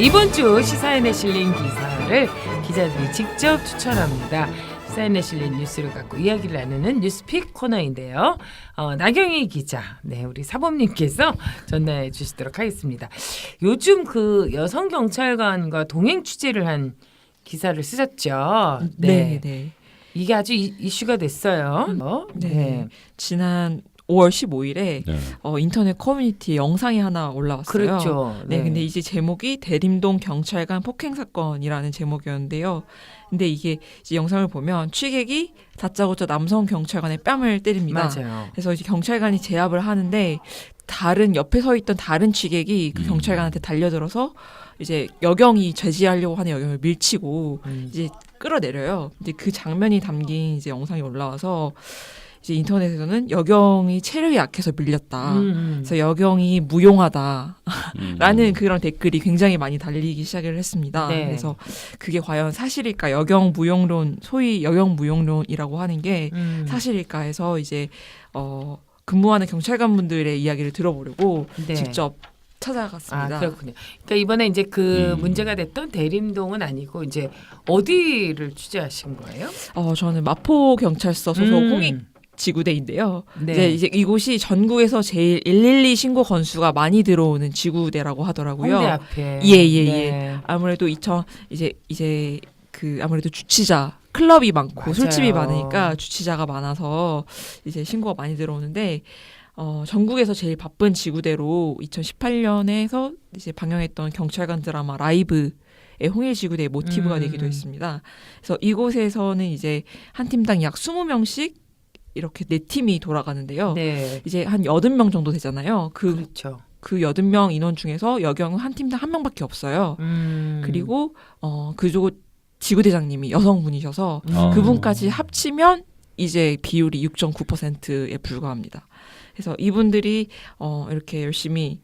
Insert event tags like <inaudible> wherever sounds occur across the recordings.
이번 주 시사인에 실린 기사를 기자들이 직접 추천합니다. 시사인에 실린 뉴스를 갖고 이야기를 나누는 뉴스픽 코너인데요. 어, 나경희 기자, 네 우리 사범님께서 전달해 주시도록 하겠습니다. 요즘 그 여성 경찰관과 동행 취재를 한 기사를 쓰셨죠. 네, 네. 이게 아주 이, 이슈가 됐어요. 어? 네. 지난 5월 15일에 네. 어, 인터넷 커뮤니티 영상이 하나 올라왔어요. 그렇죠. 네, 근데 이제 제목이 대림동 경찰관 폭행 사건이라는 제목이었는데요. 근데 이게 이제 영상을 보면 취객이 다짜고짜 남성 경찰관의 뺨을 때립니다. 맞아요. 그래서 이제 경찰관이 제압을 하는데 다른 옆에 서 있던 다른 취객이 그 음. 경찰관한테 달려들어서 이제 여경이 제지하려고 하는 여경을 밀치고 음. 이제 끌어내려요. 이제 그 장면이 담긴 이제 영상이 올라와서 이제 인터넷에서는 여경이 체력이 약해서 밀렸다. 음. 그래서 여경이 무용하다라는 음. 그런 댓글이 굉장히 많이 달리기 시작을 했습니다. 네. 그래서 그게 과연 사실일까? 여경 무용론, 소위 여경 무용론이라고 하는 게 음. 사실일까 해서 이제 어 근무하는 경찰관분들의 이야기를 들어보려고 네. 직접 아 찾아갔습니다. 그렇군요. 그러니까 이번에 이제 그 음. 문제가 됐던 대림동은 아니고 이제 어디를 취재하신 거예요? 어 저는 마포 경찰서 소속 음. 홍익 지구대인데요. 네. 이제 이제 이곳이 전국에서 제일 112 신고 건수가 많이 들어오는 지구대라고 하더라고요. 홍대 앞에. 예, 예, 네. 아무래도 2000 이제 이제 그 아무래도 주치자 클럽이 많고 맞아요. 술집이 많으니까 주치자가 많아서 이제 신고가 많이 들어오는데 어, 전국에서 제일 바쁜 지구대로 2018년에서 이제 방영했던 경찰관 드라마 라이브 의 홍일 지구대의 모티브가 음. 되기도 했습니다. 그래서 이곳에서는 이제 한 팀당 약 20명씩 이렇게 네 팀이 돌아가는데요. 네. 이제 한 80명 정도 되잖아요. 그, 그렇죠. 그 80명 인원 중에서 여경은 한 팀당 한 명밖에 없어요. 음. 그리고 어 그쪽 지구대장님이 여성분이셔서 음. 아. 그분까지 합치면 이제 비율이 6.9%에 불과합니다. 그래서 이분들이 어 이렇게 열심히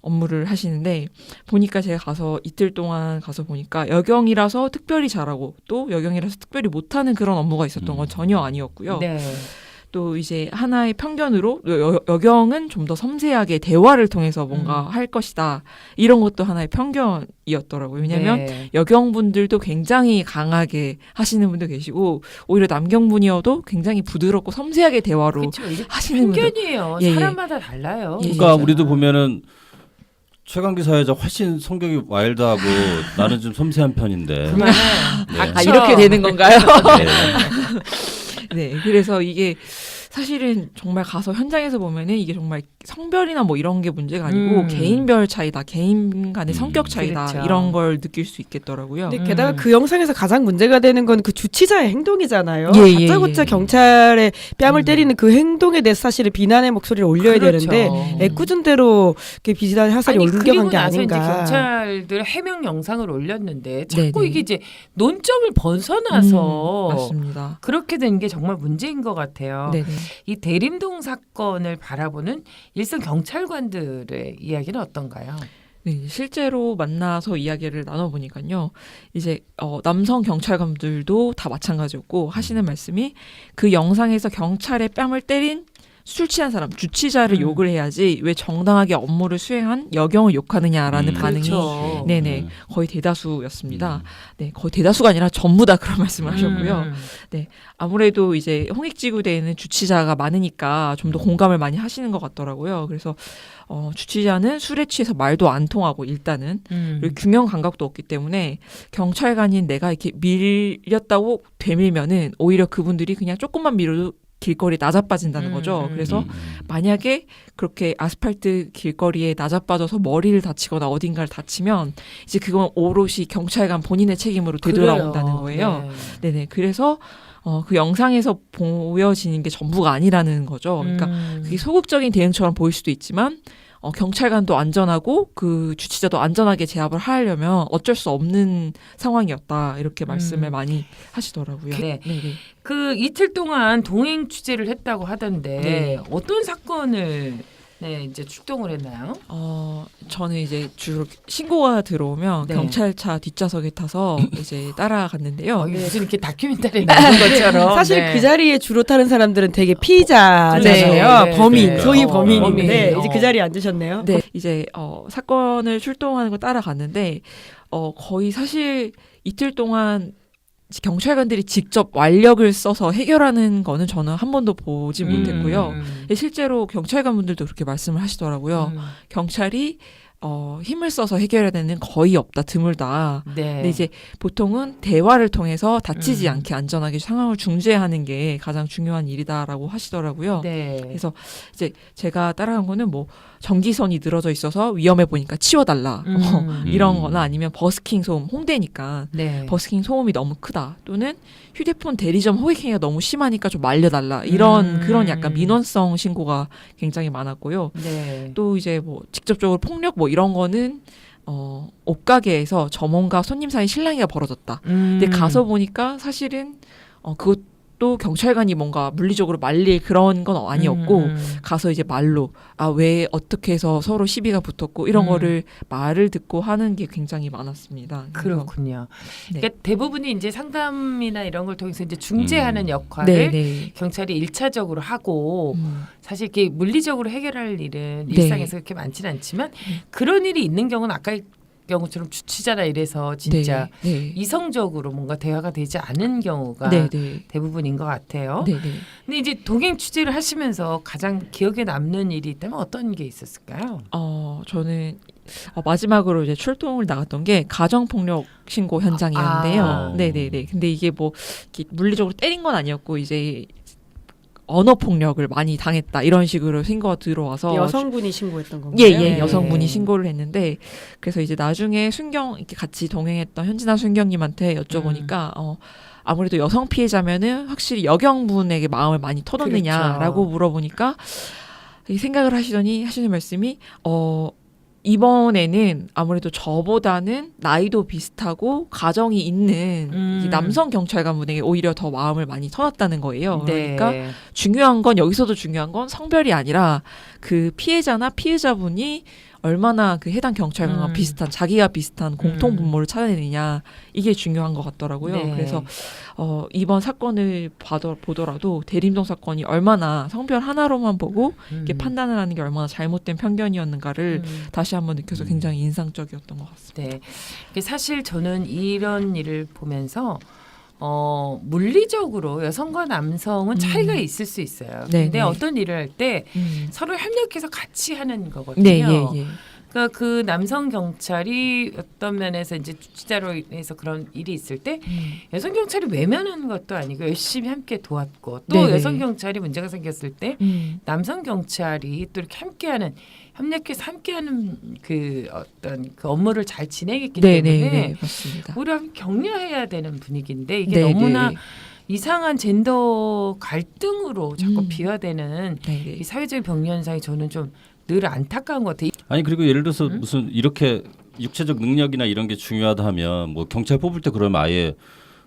업무를 하시는데 보니까 제가 가서 이틀 동안 가서 보니까 여경이라서 특별히 잘하고 또 여경이라서 특별히 못하는 그런 업무가 있었던 건 음. 전혀 아니었고요. 네. 또 이제 하나의 편견으로 여, 여경은 좀 더 섬세하게 대화를 통해서 뭔가 음. 할 것이다 이런 것도 하나의 편견이었더라고요. 왜냐하면 네. 여경분들도 굉장히 강하게 하시는 분도 계시고 오히려 남경분이어도 굉장히 부드럽고 섬세하게 대화로. 이게 하시는 분들 편견이에요. 예, 예. 사람마다 달라요. 예, 그러니까 예. 우리도 보면은 최강 기사여자 훨씬 성격이 와일드하고 나는 좀 섬세한 편인데. 그만해. 네. 아. 이렇게 되는 건가요? 네. <laughs> 네, 그래서 이게 사실은 정말 가서 현장에서 보면은 이게 정말 성별이나 뭐 이런 게 문제가 아니고 음. 개인별 차이다, 개인 간의 음, 성격 차이다 그렇죠. 이런 걸 느낄 수 있겠더라고요. 근데 음. 게다가 그 영상에서 가장 문제가 되는 건 그 주치자의 행동이잖아요. 예, 예, 다짜고짜 예. 경찰의 뺨을 음. 때리는 그 행동에 대해서 사실은 비난의 목소리를 올려야 그렇죠. 되는데 음. 애꿎은 대로 그 비난 옮겨간 그리고 게 아닌가. 경찰들 해명 영상을 올렸는데 자꾸 네네. 이게 이제 논점을 벗어나서 음, 맞습니다. 그렇게 된 게 정말 문제인 것 같아요. 네네. 이 대림동 사건을 바라보는 일선 경찰관들의 이야기는 어떤가요? 네, 실제로 만나서 이야기를 나눠보니까요. 이제 어, 남성 경찰관들도 다 마찬가지였고 하시는 말씀이 그 영상에서 경찰의 뺨을 때린 술 취한 사람 주치자를 음. 욕을 해야지 왜 정당하게 업무를 수행한 여경을 욕하느냐라는 음. 반응이 그렇죠. 네네 음. 거의 대다수였습니다. 음. 네 거의 대다수가 아니라 전부 다 그런 말씀을 하셨고요. 음. 아무래도 이제 홍익지구대에는 주치자가 많으니까 좀 음. 더 공감을 많이 하시는 것 같더라고요. 그래서 어, 주치자는 술에 취해서 말도 안 통하고 일단은 음. 그리고 균형 감각도 없기 때문에 경찰관인 내가 이렇게 밀렸다고 되밀면은 오히려 그분들이 그냥 조금만 밀어도 길거리 나자빠진다는 음, 거죠. 음. 그래서 음. 만약에 그렇게 아스팔트 길거리에 나자빠져서 머리를 다치거나 어딘가를 다치면 이제 그건 오롯이 경찰관 본인의 책임으로 되돌아온다는 그래요. 거예요. 네. 네네. 그래서 어, 그 영상에서 보여지는 게 전부가 아니라는 거죠. 그러니까 음. 그게 소극적인 대응처럼 보일 수도 있지만 어, 경찰관도 안전하고 그 주치자도 안전하게 제압을 하려면 어쩔 수 없는 상황이었다 이렇게 말씀을 음. 많이 하시더라고요. 네. 네네. 그 이틀 동안 동행 취재를 했다고 하던데 네. 어떤 사건을 네 이제 출동을 했나요? 어, 저는 이제 주로 신고가 들어오면 네. 경찰차 뒷좌석에 타서 <coughs> 이제 따라갔는데요. 어, 무슨 이렇게 다큐멘터리 나온 것처럼 사실 네. 그 자리에 주로 타는 사람들은 되게 피의자잖아요. 네, 네, 범인, 네. 소위 어, 범인인데 범인. 이제 어. 그 자리에 앉으셨네요. 네, 이제 어, 사건을 출동하는 거 따라갔는데 어, 거의 사실 이틀 동안 경찰관들이 직접 완력을 써서 해결하는 거는 저는 한 번도 보지 음, 못했고요. 음, 실제로 경찰관분들도 그렇게 말씀을 하시더라고요. 음. 경찰이 어, 힘을 써서 해결해야 되는 거의 없다, 드물다. 네. 근데 이제 보통은 대화를 통해서 다치지 음. 않게 안전하게 상황을 중재하는 게 가장 중요한 일이다라고 하시더라고요. 네. 그래서 이제 제가 따라간 거는 뭐 전기선이 늘어져 있어서 위험해 보니까 치워달라 음. 어, 이런 음. 거나 아니면 버스킹 소음 홍대니까 네. 버스킹 소음이 너무 크다 또는 휴대폰 대리점 호객행위가 너무 심하니까 좀 말려달라 이런 음. 그런 약간 민원성 신고가 굉장히 많았고요. 네. 또 이제 뭐 직접적으로 폭력 뭐 이런 거는 어 옷가게에서 점원과 손님 사이 실랑이가 벌어졌다. 음. 근데 가서 보니까 사실은 어 그것 도 경찰관이 뭔가 물리적으로 말릴 그런 건 아니었고 음. 가서 이제 말로 아 왜 어떻게 해서 서로 시비가 붙었고 이런 음. 거를 말을 듣고 하는 게 굉장히 많았습니다. 그렇군요. 네. 그러니까 대부분이 이제 상담이나 이런 걸 통해서 이제 중재하는 음. 역할을 네, 네. 경찰이 일차적으로 하고 음, 사실 이렇게 물리적으로 해결할 일은 네. 일상에서 그렇게 많지는 않지만 그런 일이 있는 경우는 아까 경우처럼 주치자나 이래서 진짜 네, 네. 이성적으로 뭔가 대화가 되지 않은 경우가 네, 네. 대부분인 것 같아요. 네, 네. 근데 이제 동행 취재를 하시면서 가장 기억에 남는 일이 있다면 어떤 게 있었을까요? 어, 저는 어, 마지막으로 이제 출동을 나갔던 게 가정 폭력 신고 현장이었는데요. 아. 네네네. 근데 이게 뭐 물리적으로 때린 건 아니었고 이제 언어 폭력을 많이 당했다 이런 식으로 신고가 들어와서 여성분이 신고했던 건가요? 예, 예, 네. 여성분이 신고를 했는데 그래서 이제 나중에 순경 이렇게 같이 동행했던 현진아 순경님한테 여쭤보니까 어 아무래도 여성 피해자면은 확실히 여경분에게 마음을 많이 터뒀느냐라고 그렇죠. 물어보니까 이 생각을 하시더니 하시는 말씀이 어 이번에는 아무래도 저보다는 나이도 비슷하고 가정이 있는 음. 이 남성 경찰관 분에게 오히려 더 마음을 많이 터놨다는 거예요. 그러니까 네. 중요한 건 여기서도 중요한 건 성별이 아니라 그 피해자나 피해자분이 얼마나 그 해당 경찰관과 음. 비슷한 자기가 비슷한 공통 음. 분모를 찾아내느냐 이게 중요한 것 같더라고요. 네. 그래서 어, 이번 사건을 봐도, 보더라도 대림동 사건이 얼마나 성별 하나로만 보고 이렇게 음. 판단을 하는 게 얼마나 잘못된 편견이었는가를 음. 다시 한번 느껴서 음. 굉장히 인상적이었던 것 같습니다. 네. 이게 사실 저는 이런 일을 보면서 어, 물리적으로 여성과 남성은 차이가 음. 있을 수 있어요. 네, 근데 네. 어떤 일을 할때 음. 서로 협력해서 같이 하는 거거든요. 네, 예, 예. 그러니까 그 남성 경찰이 어떤 면에서 이제 주치자로 인해서 그런 일이 있을 때 음. 여성 경찰이 외면하는 것도 아니고 열심히 함께 도왔고 또 네네. 여성 경찰이 문제가 생겼을 때 음. 남성 경찰이 또 이렇게 함께하는 협력해서 함께하는 그 어떤 그 업무를 잘 진행했기 네, 때문에 네, 네, 맞습니다. 우리가 격려해야 되는 분위기인데 이게 네, 너무나 네. 이상한 젠더 갈등으로 자꾸 음. 비화되는 네, 네. 이 사회적 병리 현상이 저는 좀 늘 안타까운 것 같아요. 아니 그리고 예를 들어서 음? 무슨 이렇게 육체적 능력이나 이런 게 중요하다 하면 뭐 경찰 뽑을 때 그러면 아예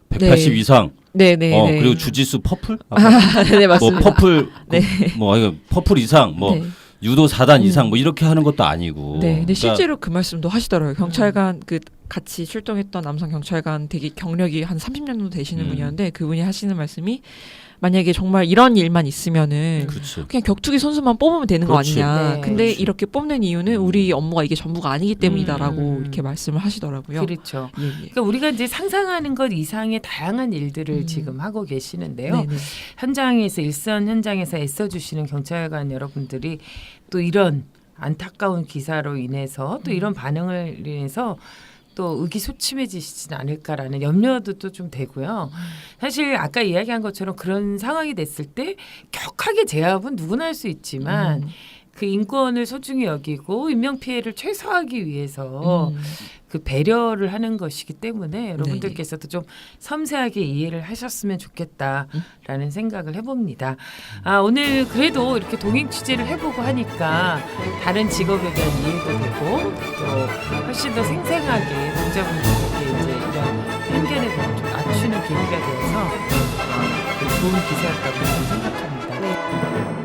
180 네. 이상 네, 네, 어 네. 그리고 주짓수 퍼플 <laughs> 네, 뭐 맞습니다. 퍼플 네. 뭐 퍼플 이상 뭐 네. 유도 4단 음. 이상 뭐 이렇게 하는 것도 아니고 네, 근데 그러니까 실제로 그 말씀도 하시더라고요. 경찰관 그 같이 출동했던 남성 경찰관 되게 경력이 한 30년 정도 되시는 음. 분이었는데 그분이 하시는 말씀이 만약에 정말 이런 일만 있으면은 그렇죠. 그냥 격투기 선수만 뽑으면 되는 그렇지. 거 아니냐. 네. 근데 그렇지. 이렇게 뽑는 이유는 우리 업무가 이게 전부가 아니기 때문이다라고 음. 이렇게 말씀을 하시더라고요. 그렇죠. 예, 예. 그러니까 우리가 이제 상상하는 것 이상의 다양한 일들을 음. 지금 하고 계시는데요. 네, 네. 현장에서 일선 현장에서 애써 주시는 경찰관 여러분들이 또 이런 안타까운 기사로 인해서 또 음. 이런 반응을 인해서 또 의기소침해지시진 않을까라는 염려도 또 좀 되고요. 사실 아까 이야기한 것처럼 그런 상황이 됐을 때 격하게 제압은 누구나 할 수 있지만 음. 그 인권을 소중히 여기고 인명 피해를 최소화하기 위해서 음. 그 배려를 하는 것이기 때문에 네. 여러분들께서도 좀 섬세하게 이해를 하셨으면 좋겠다라는 생각을 해봅니다. 아 오늘 그래도 이렇게 동행 취재를 해보고 하니까 다른 직업에 대한 이해도 되고 또 훨씬 더 생생하게 독자분들에게 이제 이런 편견에 대한 좀 낮추는 계기가 되어서 어, 좋은 기사였다고 저는 생각합니다.